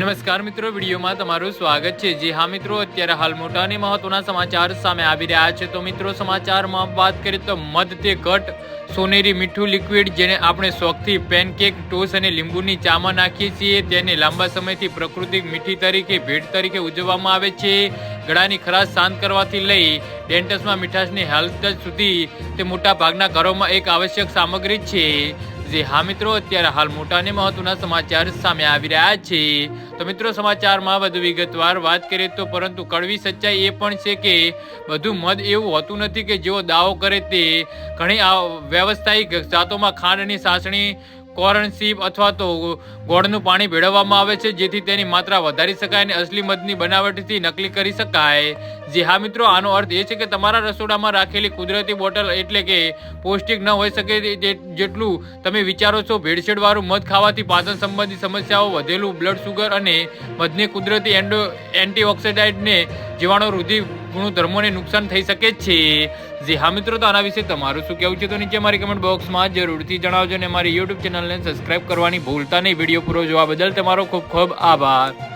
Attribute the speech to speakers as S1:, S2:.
S1: નમસ્કાર મિત્રો, વિડીયોમાં તમારું સ્વાગત છે. જે હા મિત્રો, અત્યારે હાલ મોટા અને મહત્વના સમાચાર સામે આવી રહ્યા છે. તો મિત્રો, સમાચારમાં વાત કરીએ તો મધ તે ઘટ, સોનેરી મીઠું લિક્વિડ જેને આપણે શોખથી પેનકેક ટોસ અને લીંબુની ચામાં નાખીએ છીએ. તેને લાંબા સમયથી પ્રાકૃતિક મીઠી તરીકે, ભેટ તરીકે ઉજવવામાં આવે છે. ગળાની ખરાશ શાંત કરવાથી લઈ ડેન્ટસમાં મીઠાશની હેલ્થ સુધી તે મોટા ભાગના ઘરોમાં એક આવશ્યક સામગ્રી છે. જે હા મિત્રો, અત્યારે હાલ મોટા અને મહત્વના સમાચાર સામે આવી રહ્યા છે. તો મિત્રો, સમાચારમાં વધુ વિગતવાર વાત કરીએ તો પરંતુ કડવી સચ્ચાઈ એ પણ છે કે બધું મધ એવું હોતું નથી કે જેવો દાવો કરે તે ઘણી વ્યવસાયિક જાતોમાં ખાંડની સાસણી કોરનસીપ અથવા તો ગોળનું પાણી ભેળવવામાં આવે છે, જેથી તેની માત્રા વધારી શકાય અને અસલી મધની બનાવટથી નકલી કરી શકાય. જે હા મિત્રો, આનો અર્થ એ છે કે તમારા રસોડામાં રાખેલી કુદરતી બોટલ એટલે કે પૌષ્ટિક ન હોઈ શકે જેટલું તમે વિચારો છો, ભેળસેળવાળું મધ ખાવાથી પાચન સંબંધી સમસ્યાઓ વધેલું, બ્લડ શુગર અને મધની કુદરતી એન્ડો, એન્ટીઓક્સિડન્ટને જીવાણુ વૃદ્ધિ ગુણધર્મોને નુકસાન થઈ શકે છે. જે હા મિત્રો, તો આના વિશે તમારું શું કહેવું છે? તો નીચે મારી કમેન્ટ બોક્સમાં જરૂરથી જણાવજો અને મારી યુટ્યુબ ચેનલને સબસ્ક્રાઇબ કરવાની ભૂલતા નહીં. વીડિયો પૂરો જોવા બદલ તમારો ખૂબ ખૂબ આભાર.